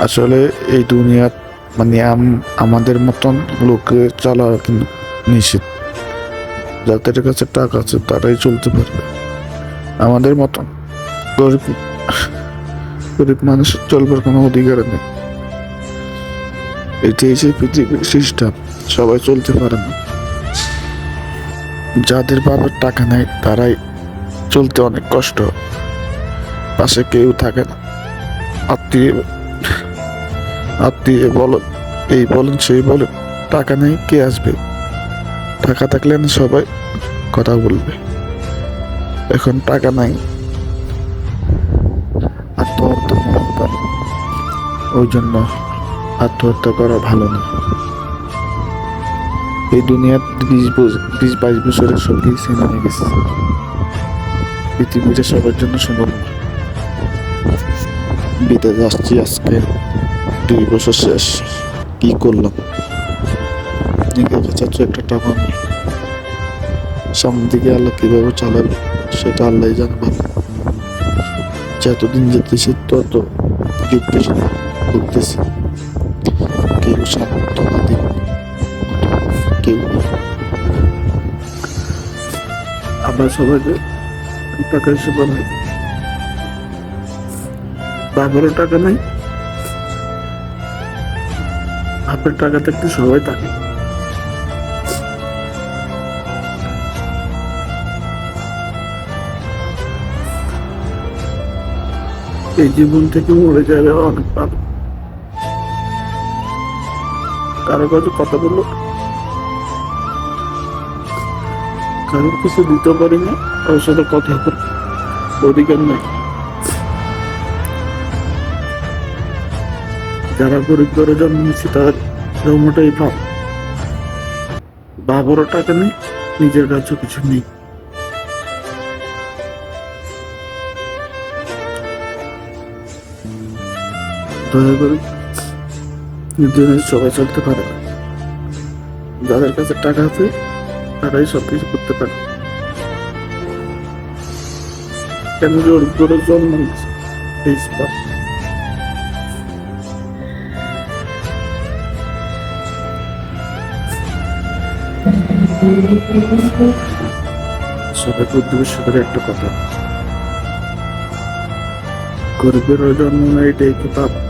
আসলে এই দুনিয়া মানে আমাদের মতন লোকে চলা কিন্তু নিষেধ। যাদের কাছে টাকা আছে, তারাই চলতে পারবে। আমাদের মতন গরিব গরিব মানুষের চলবার কোনো অধিকার নেই। এটাই যে পৃথিবীর সিস্টেম, সবাই চলতে পারে না। যাদের বাবার টাকা নেই, তারাই চলতে অনেক কষ্ট। পাশে কেউ থাকে না। আত্মীয় আত্মীয় বলেন এই বলেন, সেই বলেন, টাকা নেই, কে আসবে? টাকা থাকলে না সবাই কথা বলবে। এখন টাকা নাই। আত্মহত্যা ওই জন্য আত্মহত্যা করা ভালো না। এই দুনিয়ার বিশ বছর বিশ বাইশ বছরের সব কিছু নেমে গেছে। পৃথিবীটা সবার জন্য সমান না। বিদেশ আসছি আজকে। দুই বছর শেষ। কি করলাম তো একটা টাকা নেই সামনের দিকে আল্লাহ কীভাবে চালাবে, সেটা আল্লাহ জানে ভালো যতদিন যেতেছি তত জিততেছি ঘুরতেছি। কেউ দিন, কেউ নেই। আবার সবাইকে টাকা হিসেবে বানাই বাবারও টাকা নাই। বাপের টাকা থাকতে সবাই থাকে। এই জীবন থেকে মরে যাবে অনেক ভালো কারও কাছে কথা বলল কারোর কিছু দিতে পারি না কারোর সাথে কথা বল। অধিকার নাই। যারা গরিব ঘরে জন্মেছে তাদের জন্মটাই ভাব বাবারও টাকা নেই, নিজের কাছেও কিছু নেই। দয়া করে দুনিয়ায় সবাই চলতে পারে যাদের কাছে টাকা আছে, তারাই সব কিছু করতে পারে। কেন জোর করে জন্ম নিচ্ছে সবাই প্রতিবেশী সাথে একটা কথা। গরিবের জন্ম না এটাই কি পাপ?